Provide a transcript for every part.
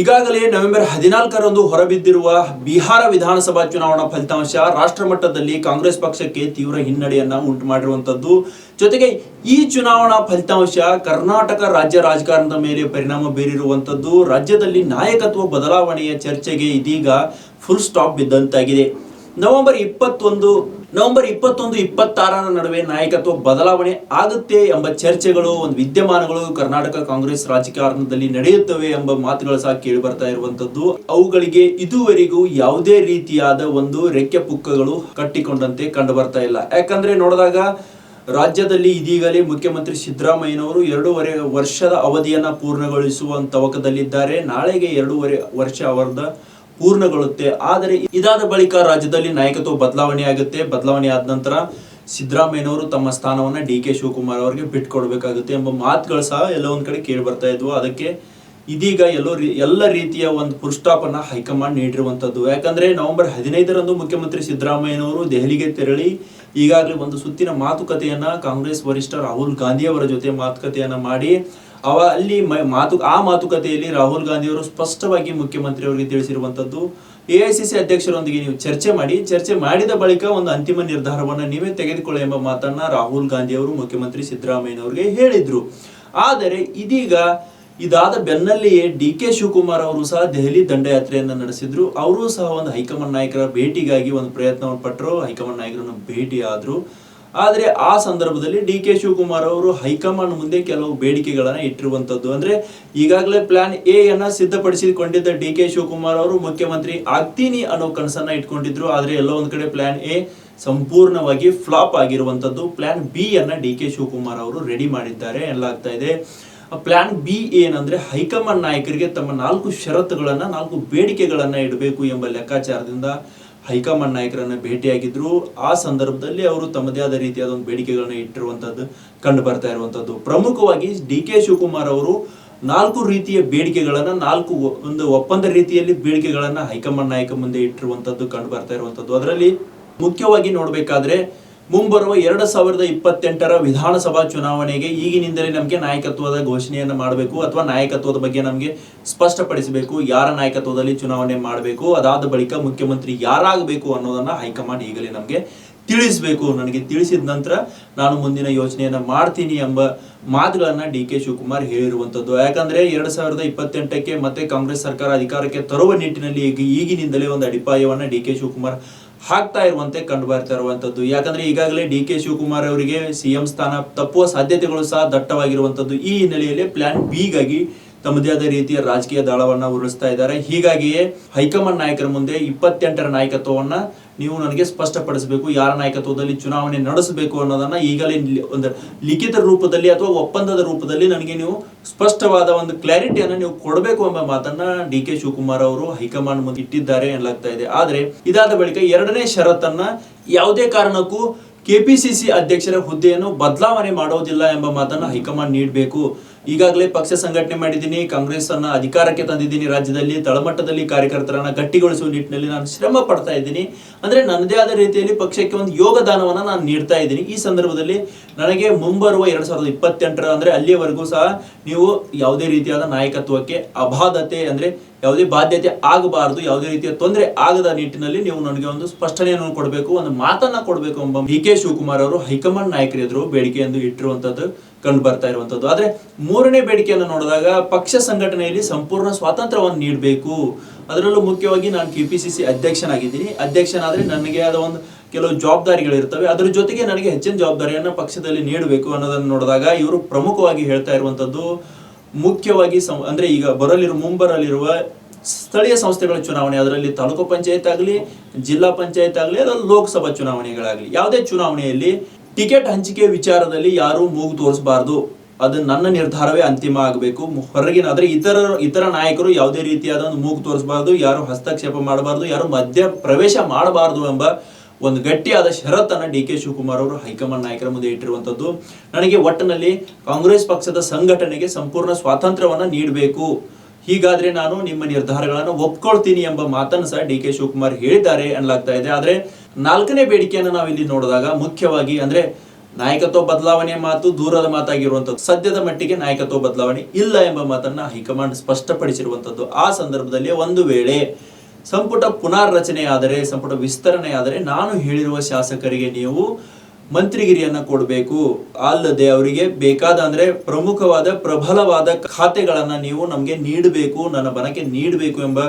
ಈಗಾಗಲೇ ನವೆಂಬರ್ ಹದಿನಾಲ್ಕರಂದು ಹೊರಬಿದ್ದಿರುವ ಬಿಹಾರ ವಿಧಾನಸಭಾ ಚುನಾವಣಾ ಫಲಿತಾಂಶ ರಾಷ್ಟ್ರ ಮಟ್ಟದಲ್ಲಿ ಕಾಂಗ್ರೆಸ್ ಪಕ್ಷಕ್ಕೆ ತೀವ್ರ ಹಿನ್ನಡೆಯನ್ನ ಉಂಟು ಮಾಡಿರುವಂತದ್ದು. ಜೊತೆಗೆ ಈ ಚುನಾವಣಾ ಫಲಿತಾಂಶ ಕರ್ನಾಟಕ ರಾಜ್ಯ ರಾಜಕಾರಣದ ಮೇಲೆ ಪರಿಣಾಮ ಬೀರಿರುವಂತದ್ದು. ರಾಜ್ಯದಲ್ಲಿ ನಾಯಕತ್ವ ಬದಲಾವಣೆಯ ಚರ್ಚೆಗೆ ಇದೀಗ ಫುಲ್ ಸ್ಟಾಪ್ ಬಿದ್ದಂತಾಗಿದೆ. ನವೆಂಬರ್ ಇಪ್ಪತ್ತೊಂದು ನವೆಂಬರ್ ಇಪ್ಪತ್ತೊಂದು, ಇಪ್ಪತ್ತಾರರ ನಡುವೆ ನಾಯಕತ್ವ ಬದಲಾವಣೆ ಆಗುತ್ತೆ ಎಂಬ ಚರ್ಚೆಗಳು ಒಂದು ವಿದ್ಯಮಾನಗಳು ಕರ್ನಾಟಕ ಕಾಂಗ್ರೆಸ್ ರಾಜಕಾರಣದಲ್ಲಿ ನಡೆಯುತ್ತವೆ ಎಂಬ ಮಾತುಗಳು ಸಹ ಕೇಳಿ ಬರ್ತಾ ಇರುವಂತದ್ದು ಅವುಗಳಿಗೆ ಇದುವರೆಗೂ ಯಾವುದೇ ರೀತಿಯಾದ ಒಂದು ರೆಕ್ಕೆ ಪುಕ್ಕಗಳು ಕಟ್ಟಿಕೊಂಡಂತೆ ಕಂಡು ಬರ್ತಾ ಇಲ್ಲ. ಯಾಕಂದ್ರೆ ನೋಡಿದಾಗ ರಾಜ್ಯದಲ್ಲಿ ಇದೀಗಲೇ ಮುಖ್ಯಮಂತ್ರಿ ಸಿದ್ದರಾಮಯ್ಯನವರು ಎರಡೂವರೆ ವರ್ಷದ ಅವಧಿಯನ್ನ ಪೂರ್ಣಗೊಳಿಸುವ ತವಕದಲ್ಲಿದ್ದಾರೆ. ನಾಳೆಗೆ ಎರಡೂವರೆ ವರ್ಷ ಅವರದ ಪೂರ್ಣಗೊಳ್ಳುತ್ತೆ. ಆದರೆ ಇದಾದ ಬಳಿಕ ರಾಜ್ಯದಲ್ಲಿ ನಾಯಕತ್ವ ಬದಲಾವಣೆ ಆಗುತ್ತೆ. ಬದಲಾವಣೆ ಆದ ನಂತರ ಸಿದ್ದರಾಮಯ್ಯನವರು ತಮ್ಮ ಸ್ಥಾನವನ್ನ ಡಿ ಕೆ ಶಿವಕುಮಾರ್ ಅವರಿಗೆ ಬಿಟ್ಕೊಡ್ಬೇಕಾಗುತ್ತೆ ಎಂಬ ಮಾತುಗಳು ಸಹ ಎಲ್ಲ ಒಂದ್ ಕಡೆ ಕೇಳಿ ಬರ್ತಾ ಇದ್ವು. ಅದಕ್ಕೆ ಇದೀಗ ಎಲ್ಲೋ ಎಲ್ಲ ರೀತಿಯ ಒಂದು ಫುಲ್ ಹೈಕಮಾಂಡ್ ನೀಡಿರುವಂಥದ್ದು ಯಾಕಂದ್ರೆ ನವೆಂಬರ್ ಹದಿನೈದರಂದು ಮುಖ್ಯಮಂತ್ರಿ ಸಿದ್ದರಾಮಯ್ಯನವರು ದೆಹಲಿಗೆ ತೆರಳಿ ಈಗಾಗಲೇ ಒಂದು ಸುತ್ತಿನ ಮಾತುಕತೆಯನ್ನ ಕಾಂಗ್ರೆಸ್ ವರಿಷ್ಠ ರಾಹುಲ್ ಗಾಂಧಿ ಅವರ ಜೊತೆ ಮಾತುಕತೆಯನ್ನ ಮಾಡಿ ಅವ ಅಲ್ಲಿ ಮಾತು, ಆ ಮಾತುಕತೆಯಲ್ಲಿ ರಾಹುಲ್ ಗಾಂಧಿಯವರು ಸ್ಪಷ್ಟವಾಗಿ ಮುಖ್ಯಮಂತ್ರಿ ಅವರಿಗೆ ತಿಳಿಸಿರುವಂತದ್ದು ಎ ಐ ಸಿ ಅಧ್ಯಕ್ಷರೊಂದಿಗೆ ನೀವು ಚರ್ಚೆ ಮಾಡಿ, ಚರ್ಚೆ ಮಾಡಿದ ಬಳಿಕ ಒಂದು ಅಂತಿಮ ನಿರ್ಧಾರವನ್ನು ನೀವೇ ತೆಗೆದುಕೊಳ್ಳಿ ಎಂಬ ಮಾತನ್ನ ರಾಹುಲ್ ಗಾಂಧಿ ಅವರು ಮುಖ್ಯಮಂತ್ರಿ ಸಿದ್ದರಾಮಯ್ಯನವರಿಗೆ ಹೇಳಿದ್ರು. ಆದರೆ ಇದೀಗ ಇದಾದ ಬೆನ್ನಲ್ಲಿಯೇ ಡಿ ಕೆ ಶಿವಕುಮಾರ್ ಅವರು ಸಹ ದೆಹಲಿ ದಂಡಯಾತ್ರೆಯನ್ನು ನಡೆಸಿದ್ರು. ಅವರು ಸಹ ಒಂದು ಹೈಕಮಾಂಡ್ ನಾಯಕರ ಭೇಟಿಗಾಗಿ ಒಂದು ಪ್ರಯತ್ನವನ್ನು ಪಟ್ಟರು ಹೈಕಮಾಂಡ್ ನಾಯಕರನ್ನು ಭೇಟಿ ಆದ್ರು ಆದರೆ ಆ ಸಂದರ್ಭದಲ್ಲಿ ಡಿ ಕೆ ಶಿವಕುಮಾರ್ ಅವರು ಹೈಕಮಾಂಡ್ ಮುಂದೆ ಕೆಲವು ಬೇಡಿಕೆಗಳನ್ನ ಇಟ್ಟಿರುವಂತದ್ದು. ಅಂದ್ರೆ ಈಗಾಗಲೇ ಪ್ಲಾನ್ ಎ ಅನ್ನ ಸಿದ್ಧಪಡಿಸಿಕೊಂಡಿದ್ದ ಡಿ ಕೆ ಶಿವಕುಮಾರ್ ಅವರು ಮುಖ್ಯಮಂತ್ರಿ ಆಗ್ತೀನಿ ಅನ್ನೋ ಕನಸನ್ನ ಇಟ್ಕೊಂಡಿದ್ರು. ಆದರೆ ಎಲ್ಲೋ ಒಂದ್ ಕಡೆ ಪ್ಲಾನ್ ಎ ಸಂಪೂರ್ಣವಾಗಿ ಫ್ಲಾಪ್ ಆಗಿರುವಂತದ್ದು. ಪ್ಲಾನ್ ಬಿ ಅನ್ನ ಡಿ ಕೆ ಶಿವಕುಮಾರ್ ಅವರು ರೆಡಿ ಮಾಡಿದ್ದಾರೆ ಎನ್ನಲಾಗ್ತಾ ಇದೆ. ಪ್ಲಾನ್ ಬಿ ಏನಂದ್ರೆ ಹೈಕಮಾಂಡ್ ನಾಯಕರಿಗೆ ತಮ್ಮ ನಾಲ್ಕು ಷರತ್ತುಗಳನ್ನ, ನಾಲ್ಕು ಬೇಡಿಕೆಗಳನ್ನ ಇಡಬೇಕು ಎಂಬ ಲೆಕ್ಕಾಚಾರದಿಂದ ಹೈಕಮಾಂಡ್ ನಾಯಕರನ್ನ ಭೇಟಿಯಾಗಿದ್ರು. ಆ ಸಂದರ್ಭದಲ್ಲಿ ಅವರು ತಮ್ಮದೇ ಆದ ರೀತಿಯಾದ ಒಂದು ಬೇಡಿಕೆಗಳನ್ನ ಇಟ್ಟಿರುವಂತದ್ದು, ಕಂಡು ಬರ್ತಾ ಇರುವಂತದ್ದು. ಪ್ರಮುಖವಾಗಿ ಡಿ ಕೆ ಶಿವಕುಮಾರ್ ಅವರು ನಾಲ್ಕು ರೀತಿಯ ಬೇಡಿಕೆಗಳನ್ನ, ನಾಲ್ಕು ಒಂದು ಒಪ್ಪಂದ ರೀತಿಯಲ್ಲಿ ಬೇಡಿಕೆಗಳನ್ನ ಹೈಕಮಾಂಡ್ ನಾಯಕ ಮುಂದೆ ಇಟ್ಟಿರುವಂತದ್ದು, ಕಂಡು ಬರ್ತಾ ಇರುವಂತದ್ದು. ಅದರಲ್ಲಿ ಮುಖ್ಯವಾಗಿ ನೋಡ್ಬೇಕಾದ್ರೆ ಮುಂಬರುವ ಎರಡು ಸಾವಿರದ ಇಪ್ಪತ್ತೆಂಟರ ವಿಧಾನಸಭಾ ಚುನಾವಣೆಗೆ ಈಗಿನಿಂದಲೇ ನಮಗೆ ನಾಯಕತ್ವದ ಘೋಷಣೆಯನ್ನು ಮಾಡಬೇಕು ಅಥವಾ ನಾಯಕತ್ವದ ಬಗ್ಗೆ ನಮಗೆ ಸ್ಪಷ್ಟಪಡಿಸಬೇಕು, ಯಾರ ನಾಯಕತ್ವದಲ್ಲಿ ಚುನಾವಣೆ ಮಾಡಬೇಕು, ಅದಾದ ಬಳಿಕ ಮುಖ್ಯಮಂತ್ರಿ ಯಾರಾಗಬೇಕು ಅನ್ನೋದನ್ನು ಹೈಕಮಾಂಡ್ ಈಗಲೇ ನಮಗೆ ತಿಳಿಸಬೇಕು. ನನಗೆ ತಿಳಿಸಿದ ನಂತರ ನಾನು ಮುಂದಿನ ಯೋಚನೆಯನ್ನು ಮಾಡ್ತೀನಿ ಎಂಬ ಮಾತುಗಳನ್ನು ಡಿ ಕೆ ಶಿವಕುಮಾರ್ ಹೇಳಿರುವಂಥದ್ದು ಯಾಕಂದರೆ ಎರಡು ಸಾವಿರದ ಇಪ್ಪತ್ತೆಂಟಕ್ಕೆ ಮತ್ತೆ ಕಾಂಗ್ರೆಸ್ ಸರ್ಕಾರ ಅಧಿಕಾರಕ್ಕೆ ತರುವ ನಿಟ್ಟಿನಲ್ಲಿ ಈಗ ಈಗಿನಿಂದಲೇ ಒಂದು ಅಡಿಪಾಯವನ್ನು ಡಿ ಕೆ ಶಿವಕುಮಾರ್ ಹಾಕ್ತಾ ಇರುವಂತೆ ಕಂಡು ಬರ್ತಾ ಇರುವಂತದ್ದು. ಯಾಕಂದ್ರೆ ಈಗಾಗಲೇ ಡಿ ಕೆ ಶಿವಕುಮಾರ್ ಅವರಿಗೆ ಸಿಎಂ ಸ್ಥಾನ ತಪ್ಪುವ ಸಾಧ್ಯತೆಗಳು ಸಹ ದಟ್ಟವಾಗಿರುವಂತದ್ದು. ಈ ಹಿನ್ನೆಲೆಯಲ್ಲಿ ಪ್ಲಾನ್ ಬಿಗಾಗಿ ತಮ್ಮದೇ ಆದ ರೀತಿಯ ರಾಜಕೀಯ ದಾಳವನ್ನ ಉರುಳಿಸ್ತಾ ಇದ್ದಾರೆ. ಹೀಗಾಗಿಯೇ ಹೈಕಮಾಂಡ್ ನಾಯಕರ ಮುಂದೆ ಇಪ್ಪತ್ತೆಂಟರ ನಾಯಕತ್ವವನ್ನ ನೀವು ನನಗೆ ಸ್ಪಷ್ಟಪಡಿಸಬೇಕು. ಯಾರ ನಾಯಕತ್ವದಲ್ಲಿ ಚುನಾವಣೆ ನಡೆಸಬೇಕು ಅನ್ನೋದನ್ನ ಈಗಲೇ ಒಂದು ಲಿಖಿತ ರೂಪದಲ್ಲಿ ಅಥವಾ ಒಪ್ಪಂದದ ರೂಪದಲ್ಲಿ ನನಗೆ ನೀವು ಸ್ಪಷ್ಟವಾದ ಒಂದು ಕ್ಲಾರಿಟಿಯನ್ನು ನೀವು ಕೊಡಬೇಕು ಎಂಬ ಮಾತನ್ನ ಡಿ ಕೆ ಶಿವಕುಮಾರ್ ಅವರು ಹೈಕಮಾಂಡ್ ಮುಂದೆ ಇಟ್ಟಿದ್ದಾರೆ ಎನ್ನಲಾಗ್ತಾ ಇದೆ. ಆದ್ರೆ ಇದಾದ ಬಳಿಕ ಎರಡನೇ ಷರತ್ತನ್ನ ಯಾವುದೇ ಕಾರಣಕ್ಕೂ ಕೆಪಿಸಿಸಿ ಅಧ್ಯಕ್ಷರ ಹುದ್ದೆಯನ್ನು ಬದಲಾವಣೆ ಮಾಡೋದಿಲ್ಲ ಎಂಬ ಮಾತನ್ನ ಹೈಕಮಾಂಡ್ ನೀಡಬೇಕು. ಈಗಾಗಲೇ ಪಕ್ಷ ಸಂಘಟನೆ ಮಾಡಿದ್ದೀನಿ ಕಾಂಗ್ರೆಸ್ ಅನ್ನ ಅಧಿಕಾರಕ್ಕೆ ತಂದಿದ್ದೀನಿ, ರಾಜ್ಯದಲ್ಲಿ ತಳಮಟ್ಟದಲ್ಲಿ ಕಾರ್ಯಕರ್ತರನ್ನ ಗಟ್ಟಿಗೊಳಿಸುವ ನಿಟ್ಟಿನಲ್ಲಿ ನಾನು ಶ್ರಮ ಪಡ್ತಾ ಇದ್ದೀನಿ. ಅಂದ್ರೆ ನನ್ನದೇ ಆದ ರೀತಿಯಲ್ಲಿ ಪಕ್ಷಕ್ಕೆ ಒಂದು ಯೋಗದಾನವನ್ನ ನಾನು ನೀಡ್ತಾ ಇದ್ದೀನಿ. ಈ ಸಂದರ್ಭದಲ್ಲಿ ನನಗೆ ಮುಂಬರುವ ಎರಡ್ ಸಾವಿರದ ಇಪ್ಪತ್ತೆಂಟರ ಅಂದ್ರೆ ಅಲ್ಲಿಯವರೆಗೂ ಸಹ ನೀವು ಯಾವುದೇ ರೀತಿಯಾದ ನಾಯಕತ್ವಕ್ಕೆ ಅಬಾಧತೆ ಅಂದ್ರೆ ಯಾವುದೇ ಬಾಧ್ಯತೆ ಆಗಬಾರದು, ಯಾವುದೇ ರೀತಿಯ ತೊಂದರೆ ಆಗದ ನಿಟ್ಟಿನಲ್ಲಿ ನೀವು ನನಗೆ ಒಂದು ಸ್ಪಷ್ಟನೆಯನ್ನು ಕೊಡಬೇಕು, ಒಂದು ಮಾತನ್ನ ಕೊಡಬೇಕು ಎಂಬ ಡಿ ಕೆ ಶಿವಕುಮಾರ್ ಅವರು ಹೈಕಮಾಂಡ್ ನಾಯಕರೆದುರು ಬೇಡಿಕೆ ಬೇಡಿಕೆಯನ್ನು ಇಟ್ಟಿರುವಂತದ್ದು ಕಂಡು ಬರ್ತಾ ಇರುವಂತದ್ದು. ಆದ್ರೆ ಮೂರನೇ ಬೇಡಿಕೆಯನ್ನು ನೋಡಿದಾಗ ಪಕ್ಷ ಸಂಘಟನೆಯಲ್ಲಿ ಸಂಪೂರ್ಣ ಸ್ವಾತಂತ್ರ್ಯವನ್ನು ನೀಡಬೇಕು. ಅದರಲ್ಲೂ ಮುಖ್ಯವಾಗಿ ನಾನು ಕೆ ಪಿ ಸಿ ಸಿ ಅಧ್ಯಕ್ಷನಾಗಿದ್ದೀನಿ. ಅಧ್ಯಕ್ಷನಾದ್ರೆ ನನಗೆ ಆದ ಒಂದು ಕೆಲವು ಜವಾಬ್ದಾರಿಗಳಿರ್ತವೆ ಅದರ ಜೊತೆಗೆ ನನಗೆ ಹೆಚ್ಚಿನ ಜವಾಬ್ದಾರಿಯನ್ನ ಪಕ್ಷದಲ್ಲಿ ನೀಡಬೇಕು ಅನ್ನೋದನ್ನು ನೋಡಿದಾಗ ಇವರು ಪ್ರಮುಖವಾಗಿ ಹೇಳ್ತಾ ಇರುವಂತದ್ದು ಮುಖ್ಯವಾಗಿ ಸಂ- ಅಂದ್ರೆ ಈಗ ಬರಲಿರುವ ಮುಂಬರಲಿರುವ ಸ್ಥಳೀಯ ಸಂಸ್ಥೆಗಳ ಚುನಾವಣೆ, ಅದರಲ್ಲಿ ತಾಲೂಕು ಪಂಚಾಯತ್ ಆಗಲಿ, ಜಿಲ್ಲಾ ಪಂಚಾಯತ್ ಆಗಲಿ, ಅದರಲ್ಲಿ ಲೋಕಸಭಾ ಚುನಾವಣೆಗಳಾಗಲಿ. ಯಾವುದೇ ಚುನಾವಣೆಯಲ್ಲಿ ಟಿಕೆಟ್ ಹಂಚಿಕೆ ವಿಚಾರದಲ್ಲಿ ಯಾರು ಮೂಗು ತೋರಿಸಬಾರದು. ಅದು ನನ್ನ ನಿರ್ಧಾರವೇ ಅಂತಿಮ ಆಗಬೇಕು. ಹೊರಗಿನ ಆದ್ರೆ ಇತರ ಇತರ ನಾಯಕರು ಯಾವುದೇ ರೀತಿಯಾದ ಒಂದು ಮೂಗು ತೋರಿಸಬಾರ್ದು, ಯಾರು ಹಸ್ತಕ್ಷೇಪ ಮಾಡಬಾರ್ದು, ಯಾರು ಮಧ್ಯ ಪ್ರವೇಶ ಮಾಡಬಾರ್ದು ಎಂಬ ಒಂದು ಗಟ್ಟಿಯಾದ ಷರತ್ತನ್ನು ಡಿ ಕೆ ಶಿವಕುಮಾರ್ ಅವರು ಹೈಕಮಾಂಡ್ ನಾಯಕರ ಮುಂದೆ ಇಟ್ಟಿರುವಂಥದ್ದು ನನಗೆ ಒಟ್ಟಿನಲ್ಲಿ ಕಾಂಗ್ರೆಸ್ ಪಕ್ಷದ ಸಂಘಟನೆಗೆ ಸಂಪೂರ್ಣ ಸ್ವಾತಂತ್ರ್ಯವನ್ನು ನೀಡಬೇಕು. ಹೀಗಾದ್ರೆ ನಾನು ನಿಮ್ಮ ನಿರ್ಧಾರಗಳನ್ನು ಒಪ್ಕೊಳ್ತೀನಿ ಎಂಬ ಮಾತನ್ನು ಸಹ ಡಿ ಕೆ ಶಿವಕುಮಾರ್ ಹೇಳಿದ್ದಾರೆ ಅನ್ನಲಾಗ್ತಾ ಇದೆ. ಆದ್ರೆ ನಾಲ್ಕನೇ ಬೇಡಿಕೆಯನ್ನು ನಾವು ಇಲ್ಲಿ ನೋಡಿದಾಗ ಮುಖ್ಯವಾಗಿ ಅಂದ್ರೆ ನಾಯಕತ್ವ ಬದಲಾವಣೆ ಮಾತು, ದೂರದ ಮಾತಾಗಿರುವಂಥದ್ದು, ಸದ್ಯದ ಮಟ್ಟಿಗೆ ನಾಯಕತ್ವ ಬದಲಾವಣೆ ಇಲ್ಲ ಎಂಬ ಮಾತನ್ನ ಹೈಕಮಾಂಡ್ ಸ್ಪಷ್ಟಪಡಿಸಿರುವಂಥದ್ದು. ಆ ಸಂದರ್ಭದಲ್ಲಿ ಒಂದು ವೇಳೆ ಸಂಪುಟ ಪುನರ್ರಚನೆ ಆದರೆ ಸಂಪುಟ ವಿಸ್ತರಣೆ ಆದರೆ ನಾನು ಹೇಳಿರುವ ಶಾಸಕರಿಗೆ ನೀವು ಮಂತ್ರಿಗಿರಿಯನ್ನ ಕೊಡಬೇಕು. ಅಲ್ಲದೆ ಅವರಿಗೆ ಬೇಕಾದ ಅಂದ್ರೆ ಪ್ರಮುಖವಾದ, ಪ್ರಬಲವಾದ ಖಾತೆಗಳನ್ನ ನೀವು ನಮಗೆ ನೀಡಬೇಕು, ನನ್ನ ಬನಕ್ಕೆ ನೀಡಬೇಕು ಎಂಬ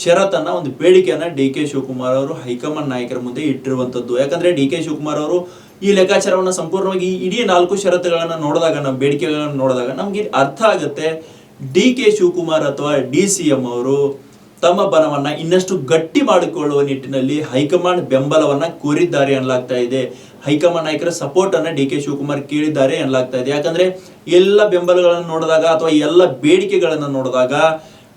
ಷರತ್ತನ್ನ ಒಂದು ಬೇಡಿಕೆಯನ್ನ ಡಿ ಕೆ ಶಿವಕುಮಾರ್ ಅವರು ಹೈಕಮಾಂಡ್ ನಾಯಕರ ಮುಂದೆ ಇಟ್ಟಿರುವಂತದ್ದು. ಯಾಕಂದ್ರೆ ಡಿ ಕೆ ಶಿವಕುಮಾರ್ ಅವರು ಈ ಲೆಕ್ಕಾಚಾರವನ್ನ ಸಂಪೂರ್ಣವಾಗಿ ಇಡೀ ನಾಲ್ಕು ಷರತ್ತುಗಳನ್ನು ನೋಡಿದಾಗ, ನಮ್ಮ ಬೇಡಿಕೆಗಳನ್ನು ನೋಡಿದಾಗ ನಮಗೆ ಅರ್ಥ ಆಗುತ್ತೆ. ಡಿ ಕೆ ಶಿವಕುಮಾರ್ ಅಥವಾ ಡಿ ಸಿ ಎಂ ಅವರು ತಮ್ಮ ಬಲವನ್ನ ಇನ್ನಷ್ಟು ಗಟ್ಟಿ ಮಾಡಿಕೊಳ್ಳುವ ನಿಟ್ಟಿನಲ್ಲಿ ಹೈಕಮಾಂಡ್ ಬೆಂಬಲವನ್ನ ಕೋರಿದ್ದಾರೆ ಅನ್ಲಾಗ್ತಾ ಇದೆ. ಹೈಕಮಾಂಡ್ ನಾಯಕರ ಸಪೋರ್ಟ್ ಅನ್ನ ಡಿ ಕೆ ಶಿವಕುಮಾರ್ ಕೇಳಿದ್ದಾರೆ ಎನ್ನಲಾಗ್ತಾ ಇದೆ. ಯಾಕಂದ್ರೆ ಎಲ್ಲ ಬೆಂಬಲಗಳನ್ನು ನೋಡಿದಾಗ ಅಥವಾ ಎಲ್ಲ ಬೇಡಿಕೆಗಳನ್ನು ನೋಡಿದಾಗ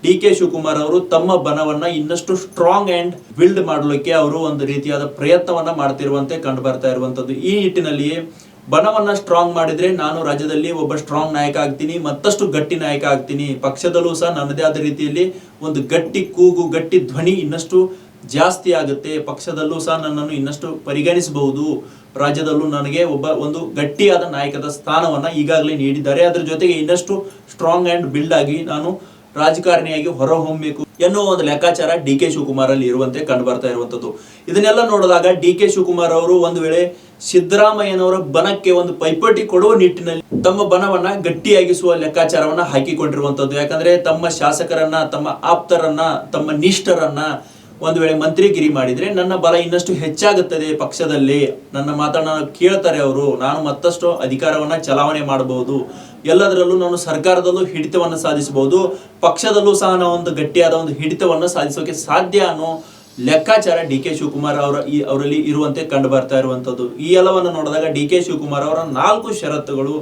ಡಿ ಕೆ ಶಿವಕುಮಾರ್ ಅವರು ತಮ್ಮ ಬನವನ್ನ ಇನ್ನಷ್ಟು ಸ್ಟ್ರಾಂಗ್ ಅಂಡ್ ಬಿಲ್ಡ್ ಮಾಡಲಿಕ್ಕೆ ಅವರು ಒಂದು ರೀತಿಯಾದ ಪ್ರಯತ್ನವನ್ನ ಮಾಡ್ತಿರುವಂತೆ ಕಂಡು ಬರ್ತಾ ಇರುವಂತದ್ದು. ಈ ನಿಟ್ಟಿನಲ್ಲಿಯೇ ಬಣವನ್ನ ಸ್ಟ್ರಾಂಗ್ ಮಾಡಿದ್ರೆ ನಾನು ರಾಜ್ಯದಲ್ಲಿ ಒಬ್ಬ ಸ್ಟ್ರಾಂಗ್ ನಾಯಕ ಆಗ್ತೀನಿ, ಮತ್ತಷ್ಟು ಗಟ್ಟಿ ನಾಯಕ ಆಗ್ತೀನಿ. ಪಕ್ಷದಲ್ಲೂ ಸಹ ನನ್ನದೇ ಆದ ರೀತಿಯಲ್ಲಿ ಒಂದು ಗಟ್ಟಿ ಕೂಗು, ಗಟ್ಟಿ ಧ್ವನಿ ಇನ್ನಷ್ಟು ಜಾಸ್ತಿ ಆಗುತ್ತೆ. ಪಕ್ಷದಲ್ಲೂ ಸಹ ನನ್ನನ್ನು ಇನ್ನಷ್ಟು ಪರಿಗಣಿಸಬಹುದು. ರಾಜ್ಯದಲ್ಲೂ ನನಗೆ ಒಬ್ಬ ಒಂದು ಗಟ್ಟಿಯಾದ ನಾಯಕದ ಸ್ಥಾನವನ್ನ ಈಗಾಗಲೇ ನೀಡಿದ್ದಾರೆ. ಅದರ ಜೊತೆಗೆ ಇನ್ನಷ್ಟು ಸ್ಟ್ರಾಂಗ್ ಅಂಡ್ ಬಿಲ್ಡ್ ಆಗಿ ನಾನು ರಾಜಕಾರಣಿಯಾಗಿ ಹೊರಹೊಮ್ಮಬೇಕು ಎನ್ನುವ ಒಂದು ಲೆಕ್ಕಾಚಾರ ಡಿ ಕೆ ಶಿವಕುಮಾರ್ ಅಲ್ಲಿ ಇರುವಂತೆ ಕಂಡು ಬರ್ತಾ ಇರುವಂತದ್ದು ಇದನ್ನೆಲ್ಲ ನೋಡಿದಾಗ ಡಿ ಕೆ ಶಿವಕುಮಾರ್ ಅವರು ಒಂದು ವೇಳೆ ಸಿದ್ದರಾಮಯ್ಯನವರ ಬನಕ್ಕೆ ಒಂದು ಪೈಪೋಟಿ ಕೊಡುವ ನಿಟ್ಟಿನಲ್ಲಿ ತಮ್ಮ ಬನವನ್ನ ಗಟ್ಟಿಯಾಗಿಸುವ ಲೆಕ್ಕಾಚಾರವನ್ನ ಹಾಕಿಕೊಂಡಿರುವಂತದ್ದು ಯಾಕಂದ್ರೆ ತಮ್ಮ ಶಾಸಕರನ್ನ, ತಮ್ಮ ಆಪ್ತರನ್ನ, ತಮ್ಮ ನಿಷ್ಠರನ್ನ ಒಂದು ವೇಳೆ ಮಂತ್ರಿಗಿರಿ ಮಾಡಿದ್ರೆ ನನ್ನ ಬಲ ಇನ್ನಷ್ಟು ಹೆಚ್ಚಾಗುತ್ತದೆ ಪಕ್ಷದಲ್ಲಿ. ನನ್ನ ಮಾತನ್ನ ಕೇಳ್ತಾರೆ ಅವರು. ನಾನು ಮತ್ತಷ್ಟು ಅಧಿಕಾರವನ್ನ ಚಲಾವಣೆ ಮಾಡಬಹುದು. ಎಲ್ಲದರಲ್ಲೂ ನಾನು ಸರ್ಕಾರದಲ್ಲೂ ಹಿಡಿತವನ್ನು ಸಾಧಿಸಬಹುದು. ಪಕ್ಷದಲ್ಲೂ ಸಹ ನಾವು ಒಂದು ಗಟ್ಟಿಯಾದ ಒಂದು ಹಿಡಿತವನ್ನು ಸಾಧಿಸೋಕೆ ಸಾಧ್ಯ ಅನ್ನೋ ಲೆಕ್ಕಾಚಾರ ಡಿ ಕೆ ಶಿವಕುಮಾರ್ ಅವರ ಈ ಅವರಲ್ಲಿ ಇರುವಂತೆ ಕಂಡು ಬರ್ತಾ ಇರುವಂಥದ್ದು. ಈ ಎಲ್ಲವನ್ನು ನೋಡಿದಾಗ ಡಿ ಕೆ ಶಿವಕುಮಾರ್ ಅವರ ನಾಲ್ಕು ಷರತ್ತುಗಳು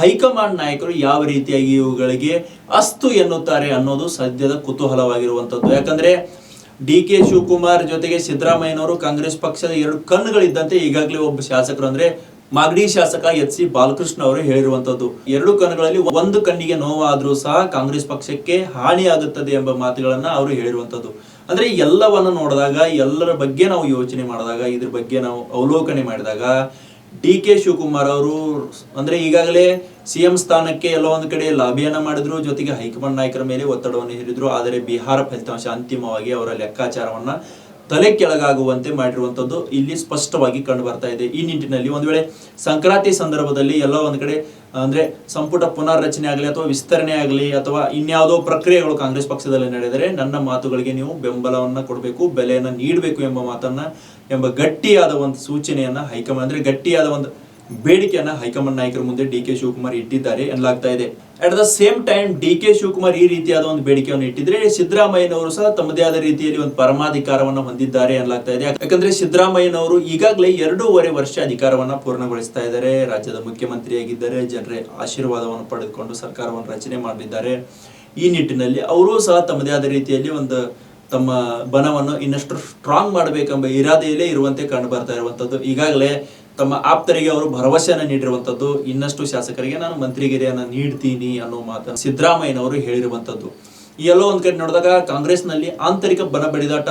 ಹೈಕಮಾಂಡ್ ನಾಯಕರು ಯಾವ ರೀತಿಯಾಗಿ ಇವುಗಳಿಗೆ ಅಸ್ತು ಎನ್ನುತ್ತಾರೆ ಅನ್ನೋದು ಸದ್ಯದ ಕುತೂಹಲವಾಗಿರುವಂಥದ್ದು. ಯಾಕಂದ್ರೆ ಡಿ ಕೆ ಶಿವಕುಮಾರ್ ಜೊತೆಗೆ ಸಿದ್ದರಾಮಯ್ಯನವರು ಕಾಂಗ್ರೆಸ್ ಪಕ್ಷದ ಎರಡು ಕಣ್ಣುಗಳಿದ್ದಂತೆ ಈಗಾಗಲೇ ಒಬ್ಬ ಶಾಸಕರು ಅಂದ್ರೆ ಮಾಗಡಿ ಶಾಸಕ ಎಚ್ ಸಿ ಬಾಲಕೃಷ್ಣ ಅವರು ಹೇಳಿರುವಂತದ್ದು. ಎರಡು ಕಣ್ಣುಗಳಲ್ಲಿ ಒಂದು ಕಣ್ಣಿಗೆ ನೋವಾದ್ರೂ ಸಹ ಕಾಂಗ್ರೆಸ್ ಪಕ್ಷಕ್ಕೆ ಹಾನಿಯಾಗುತ್ತದೆ ಎಂಬ ಮಾತುಗಳನ್ನ ಅವರು ಹೇಳಿರುವಂತದ್ದು. ಅಂದ್ರೆ ಎಲ್ಲವನ್ನ ನೋಡಿದಾಗ, ಎಲ್ಲರ ಬಗ್ಗೆ ನಾವು ಯೋಚನೆ ಮಾಡಿದಾಗ, ಇದ್ರ ಬಗ್ಗೆ ನಾವು ಅವಲೋಕನೆ ಮಾಡಿದಾಗ ಡಿ ಕೆ ಶಿವಕುಮಾರ್ ಅವರು ಅಂದ್ರೆ ಈಗಾಗಲೇ ಸಿಎಂ ಸ್ಥಾನಕ್ಕೆ ಎಲ್ಲ ಒಂದು ಕಡೆ ಲಾಭಿಯನ್ನ ಮಾಡಿದ್ರು, ಜೊತೆಗೆ ಹೈಕಮಾಂಡ್ ನಾಯಕರ ಮೇಲೆ ಒತ್ತಡವನ್ನು ಹೇರಿದ್ರು. ಆದರೆ ಬಿಹಾರ ಫಲಿತಾಂಶ ಅಂತಿಮವಾಗಿ ಅವರ ಲೆಕ್ಕಾಚಾರವನ್ನ ತಲೆ ಕೆಳಗಾಗುವಂತೆ ಮಾಡಿರುವಂತದ್ದು ಇಲ್ಲಿ ಸ್ಪಷ್ಟವಾಗಿ ಕಂಡು ಬರ್ತಾ ಇದೆ. ಈ ನಿಟ್ಟಿನಲ್ಲಿ ಒಂದು ವೇಳೆ ಸಂಕ್ರಾಂತಿ ಸಂದರ್ಭದಲ್ಲಿ ಎಲ್ಲ ಒಂದು ಕಡೆ, ಅಂದ್ರೆ ಸಂಪುಟ ಪುನರ್ರಚನೆ ಆಗಲಿ ಅಥವಾ ವಿಸ್ತರಣೆ ಆಗಲಿ ಅಥವಾ ಇನ್ಯಾವುದೋ ಪ್ರಕ್ರಿಯೆಗಳು ಕಾಂಗ್ರೆಸ್ ಪಕ್ಷದಲ್ಲಿ ನಡೆದರೆ ನನ್ನ ಮಾತುಗಳಿಗೆ ನೀವು ಬೆಂಬಲವನ್ನ ಕೊಡಬೇಕು, ಬೆಲೆಯನ್ನ ನೀಡಬೇಕು ಎಂಬ ಮಾತನ್ನ ಎಂಬ ಗಟ್ಟಿಯಾದ ಒಂದು ಸೂಚನೆಯನ್ನ ಹೈಕಮಾಂಡ್, ಅಂದ್ರೆ ಗಟ್ಟಿಯಾದ ಒಂದು ಬೇಡಿಕೆಯನ್ನ ಹೈಕಮಾಂಡ್ ನಾಯಕರ ಮುಂದೆ ಡಿ ಕೆ ಶಿವಕುಮಾರ್ ಇಟ್ಟಿದ್ದಾರೆ ಎನ್ನಲಾಗ್ತಾ ಇದೆ. At the same time D K Shivakumar ಈ ರೀತಿಯಾದ ಒಂದು ಬೇಡಿಕೆಯನ್ನು ಇಟ್ಟಿದ್ರೆ ಸಿದ್ದರಾಮಯ್ಯನವರು ಸಹ ತಮ್ಮದೇ ಆದ ರೀತಿಯಲ್ಲಿ ಒಂದು ಪರಮಾಧಿಕಾರವನ್ನು ಹೊಂದಿದ್ದಾರೆ ಎನ್ನಲಾಗ್ತಾ ಇದೆ. ಯಾಕಂದ್ರೆ ಸಿದ್ದರಾಮಯ್ಯನವರು ಈಗಾಗಲೇ ಎರಡೂವರೆ ವರ್ಷ ಅಧಿಕಾರವನ್ನ ಪೂರ್ಣಗೊಳಿಸ್ತಾ ಇದ್ದಾರೆ. ರಾಜ್ಯದ ಮುಖ್ಯಮಂತ್ರಿಯಾಗಿದ್ದಾರೆ ಜನರ ಆಶೀರ್ವಾದವನ್ನು ಪಡೆದುಕೊಂಡು ಸರ್ಕಾರವನ್ನು ರಚನೆ ಮಾಡಿದ್ದಾರೆ. ಈ ನಿಟ್ಟಿನಲ್ಲಿ ಅವರೂ ಸಹ ತಮ್ಮದೇ ಆದ ರೀತಿಯಲ್ಲಿ ಒಂದು ತಮ್ಮ ಬನವನ್ನು ಇನ್ನಷ್ಟು ಸ್ಟ್ರಾಂಗ್ ಮಾಡಬೇಕೆಂಬ ಇರಾದೆಯಲ್ಲೇ ಇರುವಂತೆ ಕಂಡು ಬರ್ತಾ ಇರುವಂತದ್ದು. ಈಗಾಗಲೇ ತಮ್ಮ ಆಪ್ತರಿಗೆ ಅವರು ಭರವಸೆಯನ್ನು ನೀಡಿರುವಂತದ್ದು ಇನ್ನಷ್ಟು ಶಾಸಕರಿಗೆ ನಾನು ಮಂತ್ರಿಗಿರಿಯನ್ನು ನೀಡ್ತೀನಿ ಅನ್ನೋ ಮಾತನ್ನು ಸಿದ್ದರಾಮಯ್ಯನವರು ಹೇಳಿರುವಂತದ್ದು. ಈ ಎಲ್ಲೋ ಒಂದ್ ಕಡೆ ನೋಡಿದಾಗ ಕಾಂಗ್ರೆಸ್ನಲ್ಲಿ ಆಂತರಿಕ ಬಲ ಬಡಿದಾಟ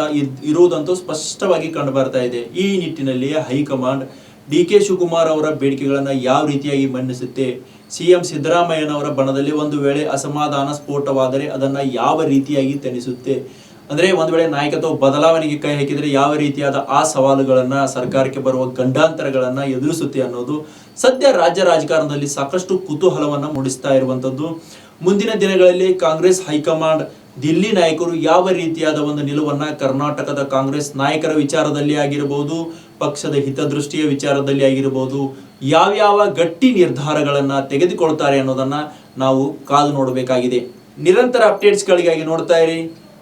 ಇರುವುದಂತೂ ಸ್ಪಷ್ಟವಾಗಿ ಕಂಡು ಬರ್ತಾ ಇದೆ. ಈ ನಿಟ್ಟಿನಲ್ಲಿ ಹೈಕಮಾಂಡ್ ಡಿ ಕೆ ಶಿವಕುಮಾರ್ ಅವರ ಬೇಡಿಕೆಗಳನ್ನ ಯಾವ ರೀತಿಯಾಗಿ ಮನ್ನಿಸುತ್ತೆ? ಸಿಎಂ ಸಿದ್ದರಾಮಯ್ಯನವರ ಬಣದಲ್ಲಿ ಒಂದು ವೇಳೆ ಅಸಮಾಧಾನ ಸ್ಫೋಟವಾದರೆ ಅದನ್ನ ಯಾವ ರೀತಿಯಾಗಿ ತಣಿಸುತ್ತೆ? ಅಂದ್ರೆ ಒಂದ್ ವೇಳೆ ನಾಯಕತ್ವ ಬದಲಾವಣೆಗೆ ಕೈ ಹಾಕಿದ್ರೆ ಯಾವ ರೀತಿಯಾದ ಆ ಸವಾಲುಗಳನ್ನ ಸರ್ಕಾರಕ್ಕೆ ಬರುವ ಗಂಡಾಂತರಗಳನ್ನ ಎದುರಿಸುತ್ತೆ ಅನ್ನೋದು ಸದ್ಯ ರಾಜ್ಯ ರಾಜಕಾರಣದಲ್ಲಿ ಸಾಕಷ್ಟು ಕುತೂಹಲವನ್ನ ಮೂಡಿಸ್ತಾ ಇರುವಂತದ್ದು. ಮುಂದಿನ ದಿನಗಳಲ್ಲಿ ಕಾಂಗ್ರೆಸ್, ಹೈಕಮಾಂಡ್, ದಿಲ್ಲಿ ನಾಯಕರು ಯಾವ ರೀತಿಯಾದ ಒಂದು ನಿಲುವನ್ನ ಕರ್ನಾಟಕದ ಕಾಂಗ್ರೆಸ್ ನಾಯಕರ ವಿಚಾರದಲ್ಲಿ ಆಗಿರಬಹುದು ಪಕ್ಷದ ಹಿತದೃಷ್ಟಿಯ ವಿಚಾರದಲ್ಲಿ ಆಗಿರಬಹುದು ಯಾವ್ಯಾವ ಗಟ್ಟಿ ನಿರ್ಧಾರಗಳನ್ನ ತೆಗೆದುಕೊಳ್ತಾರೆ ಅನ್ನೋದನ್ನ ನಾವು ಕಾದು ನೋಡಬೇಕಾಗಿದೆ. ನಿರಂತರ ಅಪ್ಡೇಟ್ಸ್ಗಳಿಗಾಗಿ ನೋಡ್ತಾ ಇರಿ.